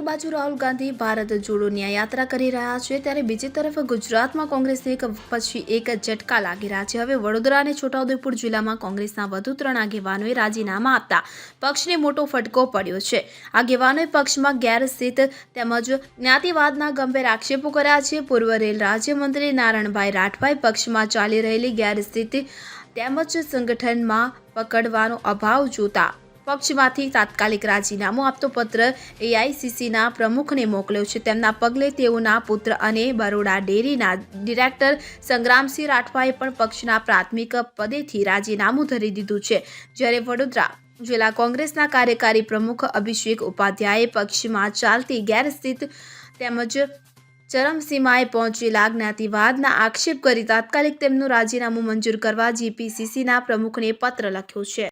બાજુ રાહુલ ગાંધી ભારત જોડો યાત્રા કરી રહ્યા છે, ત્યારે બીજી તરફ ગુજરાતમાં કોંગ્રેસને એક પછી એક ઝટકા લાગી રહ્યા છે. હવે વડોદરા અને છોટાઉદેપુર જિલ્લામાં કોંગ્રેસના વધુ ત્રણ આગેવાનોએ રાજીનામા આપતા પક્ષને મોટો ફટકો પડ્યો છે. આગેવાનોએ પક્ષમાં ગેરસ્થિત તેમજ જ્ઞાતિવાદના ગંભીર આક્ષેપો કર્યા છે. પૂર્વ રેલ રાજ્યમંત્રી નારાયણભાઈ રાઠવાએ પક્ષમાં ચાલી રહેલી ગેરસ્થિતિ તેમજ સંગઠનમાં પકડવાનો અભાવ જોતા પક્ષમાંથી તાત્કાલિક રાજીનામું આપતો પત્ર એઆઈસીસીના પ્રમુખને મોકલ્યો છે. તેમના પગલે તેઓના પુત્ર અને બરોડા ડેરીના ડિરેક્ટર સંગ્રામસિંહ રાઠવાએ પણ પક્ષના પ્રાથમિક પદેથી રાજીનામું ધરી દીધું છે. જ્યારે વડોદરા જિલ્લા કોંગ્રેસના કાર્યકારી પ્રમુખ અભિષેક ઉપાધ્યાયે પક્ષમાં ચાલતી ગેરસ્થિત તેમજ ચરમસીમાએ પહોંચેલા જ્ઞાતિવાદના આક્ષેપ કરી તાત્કાલિક તેમનું રાજીનામું મંજૂર કરવા જીપીસીસીના પ્રમુખને પત્ર લખ્યો છે.